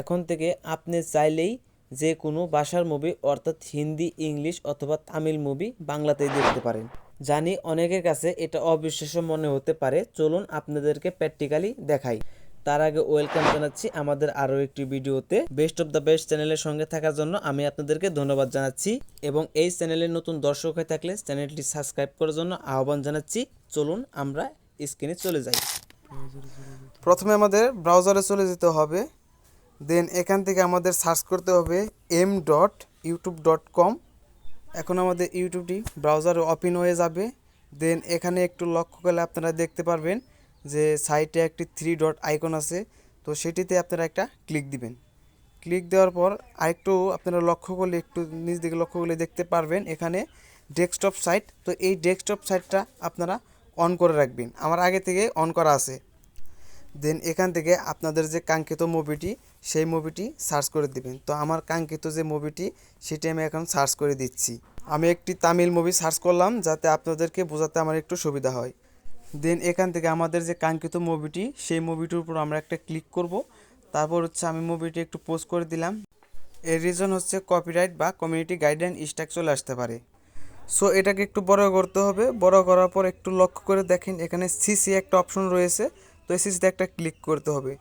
এখন থেকে আপনি চাইলেই যে কোনো ভাষার মুভি অর্থাৎ হিন্দি, ইংলিশ অথবা তামিল মুভি বাংলাতেই দেখতে পারেন। জানি অনেকের কাছে এটা অবিশ্বাস্য মনে হতে পারে। চলুন আপনাদেরকে প্র্যাকটিক্যালি দেখাই। তার আগে ওয়েলকাম জানাচ্ছি আমাদের আরও একটি ভিডিওতে। বেস্ট অফ দ্য বেস্ট চ্যানেলের সঙ্গে থাকার জন্য আমি আপনাদেরকে ধন্যবাদ জানাচ্ছি এবং এই চ্যানেলের নতুন দর্শক হয়ে থাকলে চ্যানেলটি সাবস্ক্রাইব করার জন্য আহ্বান জানাচ্ছি। চলুন আমরা স্ক্রিনে চলে যাই। প্রথমে আমাদের ব্রাউজারে চলে যেতে হবে। দেন এখান থেকে আমাদের সার্চ করতে হবে M dot YouTube dot com এখন আমাদের ইউটিউবটি ব্রাউজারে ওপেন হয়ে যাবে। দেন এখানে একটু লক্ষ্য করলে আপনারা দেখতে পারবেন যে সাইটে একটি থ্রি ডট আইকন আছে। তো সেটিতে আপনারা একটা ক্লিক দিবেন। ক্লিক দেওয়ার পর আরেকটু আপনারা লক্ষ্য করলে একটু নিজ দিকে লক্ষ্য করলে দেখতে পারবেন এখানে ডেস্কটপ সাইট তো এই ডেস্কটপ সাইটটা আপনারা অন করে রাখবেন। আমার আগে থেকে অন করা আছে। দেন এখান থেকে আপনাদের যে কাঙ্ক্ষিত মুভিটি, সেই মুভিটি সার্চ করে দিবেন। তো আমার কাঙ্ক্ষিত যে মুভিটি, সেটি আমি এখন সার্চ করে দিচ্ছি। আমি একটি তামিল মুভি সার্চ করলাম, যাতে আপনাদেরকে বোঝাতে আমার একটু সুবিধা হয়। দেন এখান থেকে আমাদের যে কাঙ্ক্ষিত মুভিটি, সেই মুভিটির উপর আমরা একটা ক্লিক করব। তারপর হচ্ছে আমি মুভিটি একটু পোস্ট করে দিলাম। এর রিজন হচ্ছে কপিরাইট বা কমিউনিটি গাইডলাইন স্ট্যাক চলে আসতে পারে। সো এটাকে একটু বড় করতে হবে। বড় করার পর একটু লক্ষ্য করে দেখেন, এখানে সিসি একটা অপশন রয়েছে। তো একটা ক্লিক করতে হবে।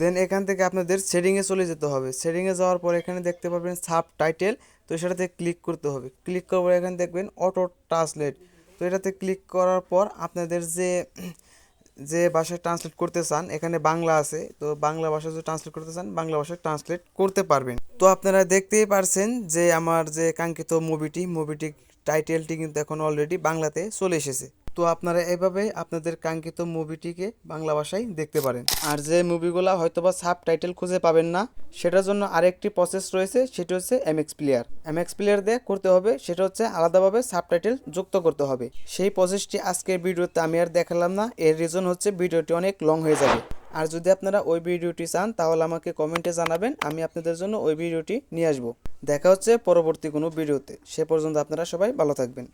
দেন এখান থেকে আপনাদের সেটিংয়ে চলে যেতে হবে। সেটিংয়ে যাওয়ার পর এখানে দেখতে পাবেন সাব টাইটেল তো সেটাতে ক্লিক করতে হবে। ক্লিক করার পর এখানে দেখবেন অটো ট্রান্সলেট তো এটাতে ক্লিক করার পর আপনাদের যে যে ভাষায় ট্রান্সলেট করতে চান, এখানে বাংলা আছে, তো বাংলা ভাষা যদি ট্রান্সলেট করতে চান, বাংলা ভাষায় ট্রান্সলেট করতে পারবেন। তো আপনারা দেখতেই পারছেন যে আমার যে কাঙ্ক্ষিত মুভিটি মুভিটি টাইটেলটি কিন্তু এখন অলরেডি বাংলাতে চলে এসেছে। তো আপনারা এভাবে আপনাদের কাঙ্ক্ষিত মুভিটিকে বাংলা ভাষায় দেখতে পারেন। আর যে মুভিগুলো হয়তোবা সাব টাইটেল খুঁজে পাবেন না, সেটার জন্য আরেকটি প্রসেস রয়েছে, সেটি হচ্ছে এমএক্স প্লেয়ার এমএক্স প্লেয়ার দিয়ে করতে হবে, সেটা হচ্ছে আলাদাভাবে সাব টাইটেল যুক্ত করতে হবে। সেই প্রসেসটি আজকের ভিডিওতে আমি আর দেখালাম না, এর রিজন হচ্ছে ভিডিওটি অনেক লং হয়ে যাবে। আর যদি আপনারা ওই ভিডিওটি চান, তাহলে আমাকে কমেন্টে জানাবেন, আমি আপনাদের জন্য ওই ভিডিওটি নিয়ে আসব। দেখা হচ্ছে পরবর্তী কোনো ভিডিওতে, সে পর্যন্ত আপনারা সবাই ভালো থাকবেন।